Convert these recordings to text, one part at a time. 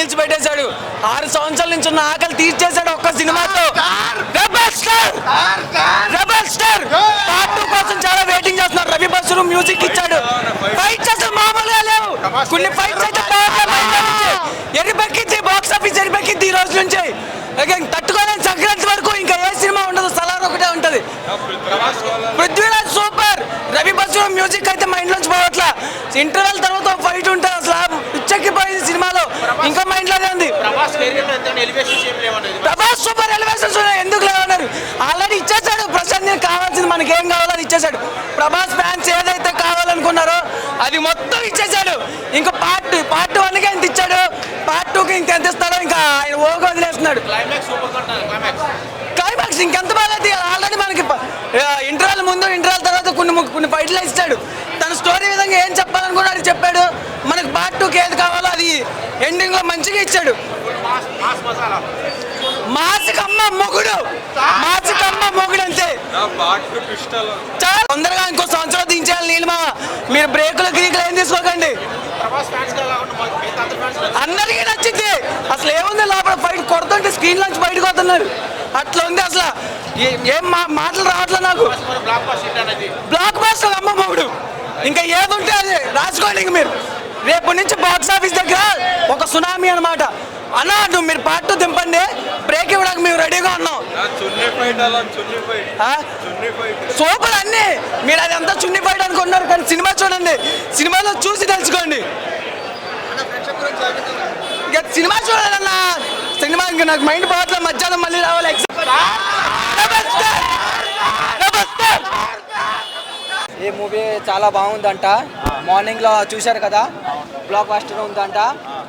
Meals పెట్టేశాడు. ఆరు సంవత్సరాల నుంచి ఉన్న ఆకలి తీర్చేశాడు ఒక్క సినిమాతో. Rebel star! Rebel star! Part two కోసం చాలా వెయిటింగ్ చేస్తున్నారు. రవి బస్సు మ్యూజిక్ ఇచ్చాడు. ఫైట్స్ అసలు మామూలుగా లేవు. కొన్ని ఫైట్స్ అయితే ఎరిపెక్కింది బాక్స్ ఆఫీస్ ఎరిపెక్కింది ఈ రోజు నుంచి. తట్టుకోలేని సంక్రాంతి వరకు ఇంకా ఏ సినిమా ఉండదు. సలార్ ఒకటే ఉంటది. పృథ్వీరాజ్ సూపర్! రవి బస్సు మ్యూజిక్ అయితే మైండ్ లోంచి పోవట్లా. ఇంటర్వెల్ తర్వాత ఫైట్ ఉంటుంది. అసలు పిచ్చెక్కిపోయింది సినిమాలో ఇంకా మైండ్లోనే ఉంది. ప్రభాస్ సూపర్ ఎలివేషన్స్ ఉన్నాయి. ఎందుకు లేవన్నారు ఆల్రెడీ ఇచ్చేసాడు. ప్రశాంత్ నీకు కావాల్సింది మనకి ఏం కావాలో అది ఇచ్చేసాడు. ప్రభాస్ ఫ్యాన్స్ ఏదైతే కావాలనుకున్నారో అది మొత్తం ఇచ్చేసాడు. ఇంకా పార్ట్ పార్ట్ వన్కి ఎంత ఇచ్చాడు. పార్ట్ టూకి ఇంక ఎంత ఇస్తాడో ఇంకా ఆయన ఓగ వదిలేస్తున్నాడు. క్లైమాక్స్ ఇంకెంత బాగా ఆల్రెడీ మనకి ఇంటర్వల్ ముందు ఇంటర్వల్ తర్వాత కొన్ని ము- కొన్ని ఫైట్లు ఇస్తాడు విధంగా ఏం చెప్పాలనుకున్నాడు చెప్పాడు. మనకి పార్ట్ టూకి ఏది కావాలో అది ఎండింగ్లో మంచిగా ఇచ్చాడు. మాసికమ్మ మొగుడు. మాసికమ్మ మొగుడు అంతే. తొందరగా ఇంకో సంవత్సరం దించాలి నీలిమా మీరు బ్రేకులు గ్రీకులు ఏం తీసుకోకండి. అందరికీ నచ్చింది. అసలు ఏముంది లోపల ఫైట్ కొడుతుంటే స్క్రీన్ నుంచి బయటకు వస్తున్నారు అట్లా ఉంది అసలు. ఏ- మాటలు రావట్లేదు నాకు. బ్లాక్ బాస్టర్ అమ్మ మొగుడు. ఇంకా ఏది ఉంటే అది రాసుకోండి ఇంక మీరు. రేపు నుంచి బాక్స్ ఆఫీస్ దగ్గర ఒక సునామీ అన్నమాట. అన్నా నువ్వు మీరు పార్ట్ టూ దింపండి. బ్రేక్ ఇవ్వడానికి మేము రెడీగా ఉన్నాం? సూపర్ అన్ని. మీరు అది అంతా చున్ని ఫైట్ అనుకుంటున్నారు కానీ సినిమా చూడండి. సినిమాలో చూసి తెలుసుకోండి. ఇక సినిమా చూడాలన్నా. సినిమా ఇంకా నాకు మైండ్ పోవట్లేదు మధ్యాహ్నం మళ్ళీ రావాలి. ఎగ్జామ్ ఈ మూవీ చాలా బాగుందంట. మార్నింగ్లో చూశారు కదా? బ్లాక్ బస్టర్ ఉందంట.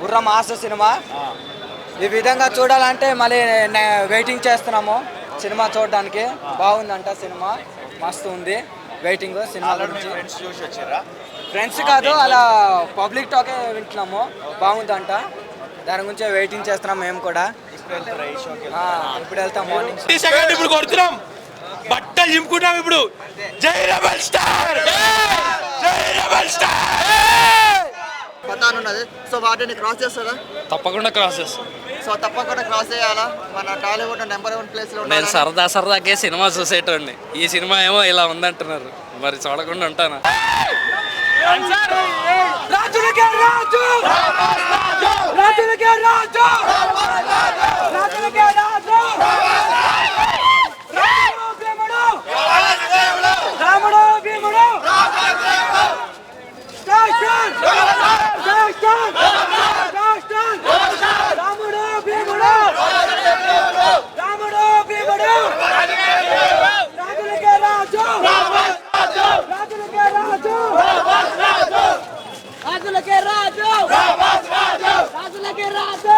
గుర్ర మాస్ సినిమా. ఈ విధంగా చూడాలంటే మళ్ళీ వెయిటింగ్ చేస్తున్నాము సినిమా చూడడానికి. బాగుందంట సినిమా. మస్తు ఉంది వెయిటింగ్ సినిమా గురించి. ఫ్రెండ్స్ చూసి వచ్చారా? ఫ్రెండ్స్ కాదు అలా పబ్లిక్ టాకే వింటున్నాము. బాగుందంట. దాని గురించి వెయిటింగ్ చేస్తున్నాం మేము కూడా. ఇప్పుడు వెళ్తాం మార్నింగ్ ఇప్పుడు కొడుతున్నాం. బట్టలు చింపుకుంటాం ఇప్పుడు. జై రెబల్ స్టార్! జై రెబల్ స్టార్! పతాన్ ఉన్నది సో వాటిని క్రాస్ చేస్తారా తప్పకుండా క్రాస్ చేస్తాం. సో తప్పకుండా క్రాస్ చేయాలా? మన టాలీవుడ్ నెంబర్ వన్ ప్లేస్లో నేను సరదా సరదాకే సినిమా చూసేటోండి ఈ సినిమా ఏమో ఇలా ఉందంటున్నారు. మరి చూడకుండా ఉంటానా? రాజులకే రాజు! రాజులకే రాజు! రాజులకే రాజు! రాజు రాజులకే రాజు రాజులకే రాజు రాజులకే రాజు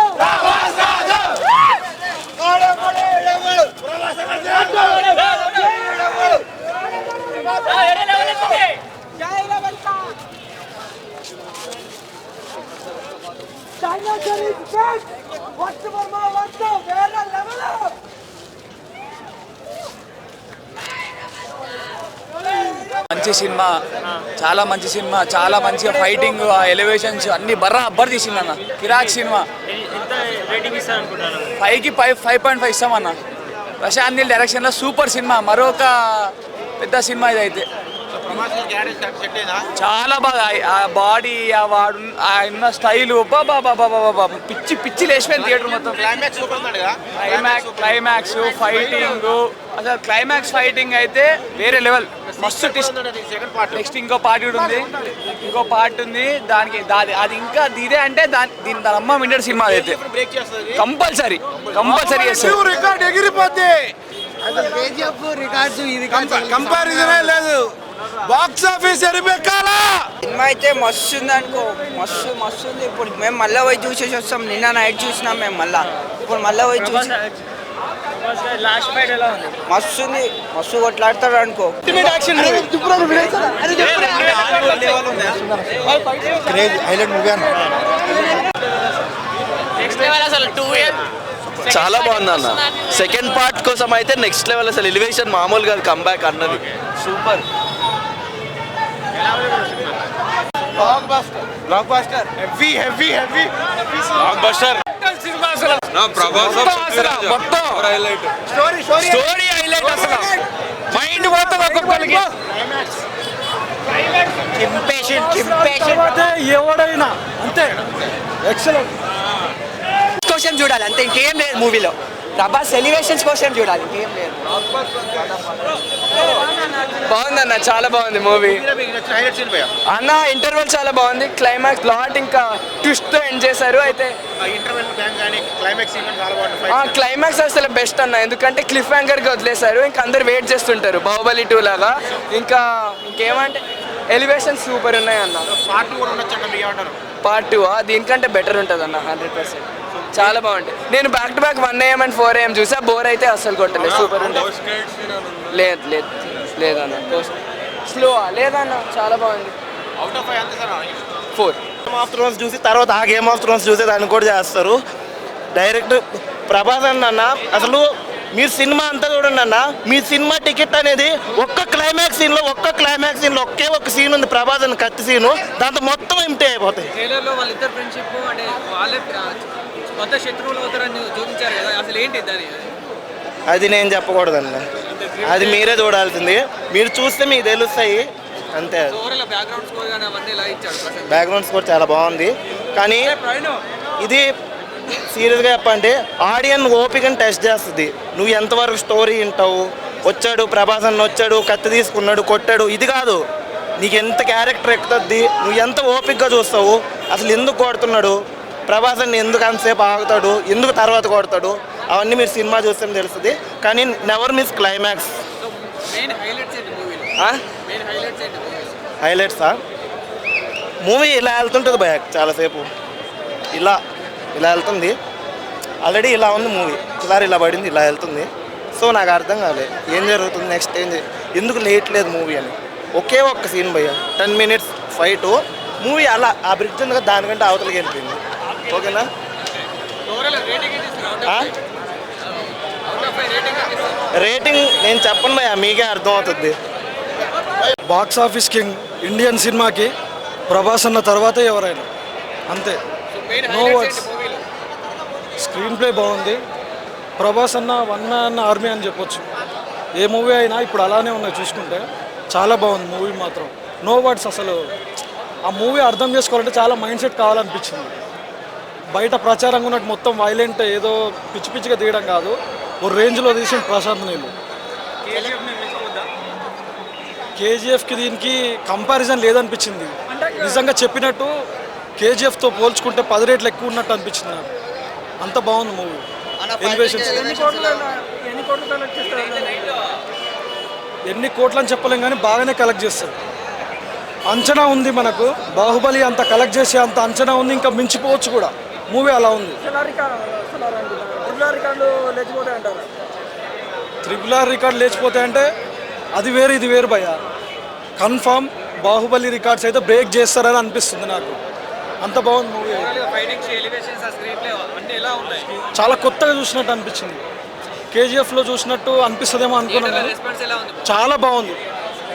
జై రవంత మంచి సినిమా చాలా మంచి సినిమా చాలా మంచిగా ఫైటింగ్ ఎలివేషన్స్ అన్ని బర్రా అబ్బర్ తీసింది అన్న. కిరాక్ సినిమా. ఫైవ్కి ఫైవ్ ఫైవ్ పాయింట్ ఫైవ్ ఇస్తామన్న. ప్రశాంత్ నీల్ డైరెక్షన్లో సూపర్ సినిమా మరొక పెద్ద సినిమా ఇదైతే. చాలా బాగా. ఆ- బాడీ ఆ వాడు ఆ ఉన్న స్టైల్ బాబా బాబా బాబా పిచ్చి పిచ్చి లేచిపోయింది థియేటర్ మొత్తం. క్లైమాక్స్ క్లైమాక్స్ క్లైమాక్స్ ఫైటింగ్ అసలు క్లైమాక్స్ ఫైటింగ్ అయితే వేరే లెవెల్ మస్తు ట్విస్ట్ సెకండ్ పార్ట్ నెక్స్ట్ ఇంకో పార్ట్ కూడా ఉంది. ఇంకో పార్ట్ ఉంది. దానికి దాది అది ఇంకా ఇదే అంటే దాని దీని దాని అమ్మ వింటర్ సినిమా అయితే. బ్రేక్ చేస్తుంది? కంపల్సరీ కంపల్సరీ చేస్తారు రికార్డ్ ఎగిరిపోతే కంపారిజనే లేదు. బాక్స్ ఆఫీస్ ఎరిపెక్కాలా సినిమా అయితే మస్తు ఉంది అనుకో మస్తు మస్తు ఉంది ఇప్పుడు మేము మళ్ళీ పోయి చూసేసి వస్తాం. నిన్న నైట్ చూసినాం మేము మళ్ళా. ఇప్పుడు మళ్ళీ పోయి చూసి మస్తు ఉంది? మస్తు కొట్లాడతాడు అనుకో. చాలా బాగుంది అన్న. సెకండ్ పార్ట్ కోసం అయితే నెక్స్ట్ లెవెల్ అసలు ఎలివేషన్ మామూలుగా కంబ్యాక్ అన్నది. Super blockbuster blockbuster heavy heavy heavy blockbuster cinema అసలు ప్రభాస్ మొత్తం. అసలు మొత్తం highlight story story story highlight అసలు. మైండ్ మొత్తం ఒక్కొక్కరికి. ఎవడైనా అంతే. ఎక్సలెంట్ కోసం చూడాలి అంతే. ఇంకేం లేదు మూవీలో. ప్రభాస్ ఎలివేషన్స్ కోసం చూడాలి. లేదు. బాగుందన్న చాలా బాగుంది మూవీ అన్న ఇంటర్వెల్ చాలా బాగుంది. క్లైమాక్స్ ప్లాట్ ఇంకా ట్విస్ట్తో ఎండ్ చేశారు. అయితే క్లైమాక్స్ అసలు బెస్ట్ అన్న. ఎందుకంటే క్లిఫ్ యాంకర్గా వదిలేశారు. ఇంకా అందరు వెయిట్ చేస్తుంటారు. బాహుబలి టూ లాగా. ఇంకా ఇంకేమంటే ఎలివేషన్ సూపర్ ఉన్నాయి అన్న పార్ట్ టూ పార్ట్ టూ దీనికంటే బెటర్ ఉంటుంది అన్న హండ్రెడ్ పర్సెంట్ చాలా బాగుంటాయి. నేను back to back one AM and four AM చూసా బోర్ అయితే అస్సలు కొట్టలేదు. సూపర్ లేదు లేదు లేదన్న స్లో లేదన్న చాలా బాగుంది. ఫోర్ గేమ్ ఆఫ్ థ్రోన్స్ చూసి తర్వాత ఆ గేమ్ ఆఫ్ థ్రోన్స్ చూసే దాన్ని కూడా చేస్తారు. డైరెక్ట్ ప్రభాస్ అన్న అసలు మీరు సినిమా అంతా చూడండి అన్న. మీ సినిమా టికెట్ అనేది ఒక్క క్లైమాక్స్ సీన్లో ఒక్క క్లైమాక్స్ సీన్లో ఒకే ఒక సీన్ ఉంది ప్రభాస్ అని కత్తి సీను దాంతో మొత్తం ఎంటీ అయిపోతాయి. అది నేను చెప్పకూడదన్న. అది మీరే చూడాల్సింది. మీరు చూస్తే మీకు తెలుస్తాయి. అంతే. బ్యాక్గ్రౌండ్ స్కోర్ చాలా బాగుంది. కానీ ఇది సీరియస్గా చెప్పంటే ఆడియన్ ఓపికని టెస్ట్ చేస్తుంది. నువ్వు ఎంతవరకు స్టోరీ వింటావు? వచ్చాడు ప్రభాస్ అన్న వచ్చాడు కత్తి తీసుకున్నాడు కొట్టాడు. ఇది కాదు. నీకు ఎంత క్యారెక్టర్ ఎక్కుతుంది నువ్వు ఎంత ఓపికగా చూస్తావు అసలు ఎందుకు కొడుతున్నాడు? ప్రభాస్ అన్న ఎందుకు అంతసేపు ఆగుతాడు? ఎందుకు తర్వాత కొడతాడు? అవన్నీ మీరు సినిమా చూస్తే తెలుస్తుంది. కానీ నెవర్ మిస్ క్లైమాక్స్ హైలైట్సా మూవీ ఇలా వెళ్తుంటుంది భయ చాలాసేపు. ఇలా. ఇలా వెళ్తుంది. ఆల్రెడీ ఇలా ఉంది మూవీ ఒకసారి ఇలా పడింది ఇలా వెళ్తుంది. సో నాకు అర్థం కాలేదు ఏం జరుగుతుంది నెక్స్ట్ ఏం చే- ఎందుకు లేట్ లేదు మూవీ అని? ఒకే ఒక్క సీన్ భయ్య. టెన్ మినిట్స్ ఫైట్ మూవీ అలా ఆ బ్రిడ్జ్ ఉంది కదా దానికంటే అవతలకి వెళ్ళిపోయింది. ఓకేనా? రేటింగ్ నేను చెప్పను భయ్య మీకే అర్థం అవుతుంది బాక్స్ ఆఫీస్ కింగ్ ఇండియన్ సినిమాకి ప్రభాస్ అన్న తర్వాతే ఎవరైనా. అంతే. So main No highlights words. ఏంటి మూవీలో స్క్రీన్ ప్లే బాగుంది. ప్రభాస్ అన్న వన్ అన్న ఆర్మీ అని చెప్పొచ్చు. ఏ మూవీ అయినా ఇప్పుడు అలానే ఉన్నాయి చూసుకుంటే. చాలా బాగుంది మూవీ మాత్రం. నో వర్డ్స్ అసలు. ఆ మూవీ అర్థం చేసుకోవాలంటే చాలా మైండ్ సెట్ కావాలనిపించింది. బయట ప్రచారంగా ఉన్నట్టు మొత్తం వైలెంట్ ఏదో పిచ్చి పిచ్చిగా తీయడం కాదు. ఓ రేంజ్లో తీసిన ప్రశాంత్ నీళ్ళు. కేజీఎఫ్కి దీనికి కంపారిజన్ లేదనిపించింది. నిజంగా చెప్పినట్టు కేజీఎఫ్తో పోల్చుకుంటే పది రేట్లు ఎక్కువ ఉన్నట్టు అనిపించింది నాకు. అంత బాగుంది మూవీ. ఎలివేషన్స్ ఎన్ని కోట్లు అని చెప్పలేం కానీ బాగానే కలెక్ట్ చేస్తారు. అంచనా ఉంది మనకు. బాహుబలి అంత కలెక్ట్ చేసే అంత అంచనా ఉంది ఇంకా మించిపోవచ్చు కూడా. మూవీ అలా ఉంది. త్రిపుల్ ఆర్ రికార్డ్ లేచిపోతే అంటే అది వేరు ఇది వేరు భయ్య. కన్ఫామ్ బాహుబలి రికార్డ్స్ అయితే బ్రేక్ చేస్తారని అనిపిస్తుంది నాకు. అంత బాగుంది మూవీ చాలా కొత్తగా చూసినట్టు అనిపించింది. కేజీఎఫ్లో చూసినట్టు అనిపిస్తుందేమో అనుకున్నాను కానీ రెస్పాన్స్ ఎలా ఉంది? చాలా బాగుంది.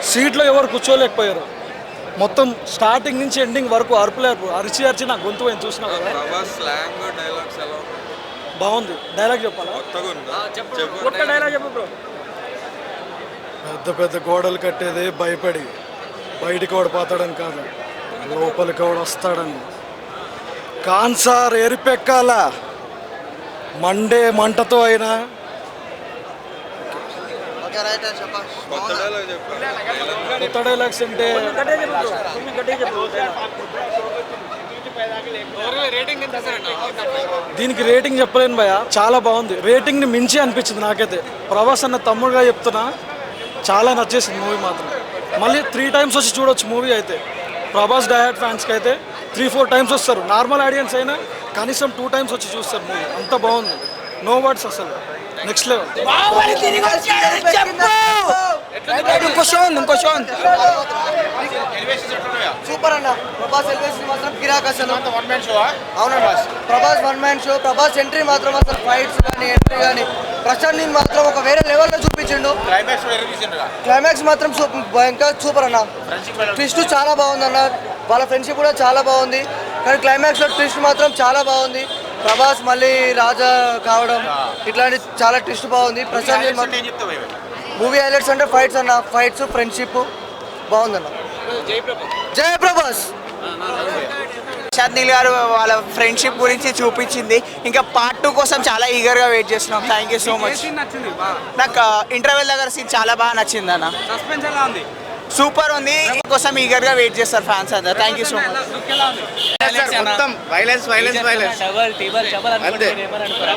సీట్లో ఎవరు కూర్చోలేకపోయారు. మొత్తం స్టార్టింగ్ నుంచి ఎండింగ్ వరకు అరుపులేరు అరిచి అరిచి నా గొంతు పోయింది చూసినా కదా బాగుంది. డైలాగ్ చెప్పాలా? డైలాగ్ చెప్పు. బ్రో పెద్ద పెద్ద గోడలు కట్టేదే భయపడి బయటికి వాడు పోతాడని కాదు లోపలికి వాడు వస్తాడని. కాన్సార్ ఎరిపెక్కాల మండే మంటతో అయినా. కొత్త డైలాగ్స్ అంటే దీనికి రేటింగ్ చెప్పలేను భయ చాలా బాగుంది. రేటింగ్ని మించి అనిపించింది నాకైతే. ప్రభాస్ అన్న తమ్ముడుగా చెప్తున్నా చాలా నచ్చేసింది మూవీ మాత్రం. మళ్ళీ త్రీ టైమ్స్ వచ్చి చూడొచ్చు మూవీ అయితే. ప్రభాస్ డయాట్ ఫ్యాన్స్కి అయితే త్రీ ఫోర్ టైమ్స్ వస్తారు. నార్మల్ ఆడియన్స్ అయినా కనీసం టూ టైమ్స్ వచ్చి చూస్తారు మూవీ. అంత బాగుంది. నో వర్డ్స్ అసలు. నెక్స్ట్ లెవెల్ ఇంకో షో ఉంది ఇంకో షో ఉంది. సూపర్ అన్న. ప్రభాస్ ఎలివేషన్ మాత్రం కిరాక్ అసలు వన్ మ్యాన్ షో అవునండి Prabhas one man show Prabhas entry మాత్రం అసలు ఫైట్స్ కానీ ఎంట్రీ కానీ ప్రశాంత్ నీల్ మాత్రం ఒక వేరే లెవెల్లో చూపించిండు. క్లైమాక్స్ కూడా ఎరిగిసిండ్రుగా క్లైమాక్స్ మాత్రం సూపర్ భయంకర సూపర్ అన్న. ట్విస్ట్ చాలా బాగుంది అన్న వాళ్ళ ఫ్రెండ్షిప్ కూడా చాలా బాగుంది. కానీ క్లైమాక్స్లో ట్విస్ట్ మాత్రం చాలా బాగుంది. ప్రభాస్ మళ్ళీ రాజా కావడం ఇట్లాంటి చాలా ట్విస్ట్ బాగుంది. ప్రశాంత్? మూవీ హైలైట్స్ అంటే ఫైట్స్ అన్న. ఫైట్స్ ఫ్రెండ్షిప్ బాగుందన్న. జయ ప్రభాస్. ప్రశాంత్ నీల్ గారు వాళ్ళ ఫ్రెండ్షిప్ గురించి చూపించింది. ఇంకా పార్ట్ టూ కోసం చాలా ఈగర్గా వెయిట్ చేస్తున్నాం. థ్యాంక్ యూ సో మచ్ నాకు ఇంటర్వెల్ దగ్గర సీన్ చాలా బాగా నచ్చింది అన్న సస్పెన్స్ ఎలా ఉంది? సూపర్ ఉంది. కోసం ఈగర్గా వెయిట్ చేస్తారు ఫ్యాన్స్ అంతా థ్యాంక్ యూ సో మచ్ మొత్తం వైలెన్స్ వైలెన్స్ వైలెన్స్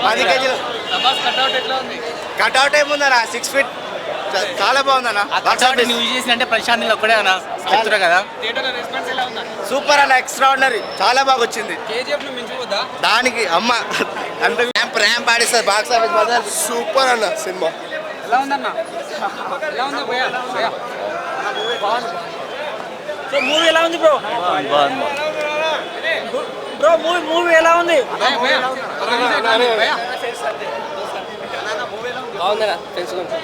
పది కేజీలు. కట్అవుట్ ఏముందన్న సిక్స్ ఫీట్ చాలా బాగుందన్న. చేసినట్టే ప్రశాంత్ నీళ్ళు ఒక్కడే అన్న. చెప్తున్నా కదా? థియేటర్ రెస్పాన్స్ ఎలా ఉందా సూపర్ అన్న ఎక్స్ట్రాడినరీ చాలా బాగా వచ్చింది. దానికి అమ్మ అంటే ర్యాంప్ ర్యాంప్ ఆడిస్తారు బాక్స్ ఆఫీస్ సూపర్ అన్న సినిమా. ఎలా ఉందన్న? ఎలా ఉందా సో మూవీ ఎలా ఉంది బ్రో బ్రో మూవీ మూవీ ఎలా ఉంది? బాగుందా తెలుసుకుంటా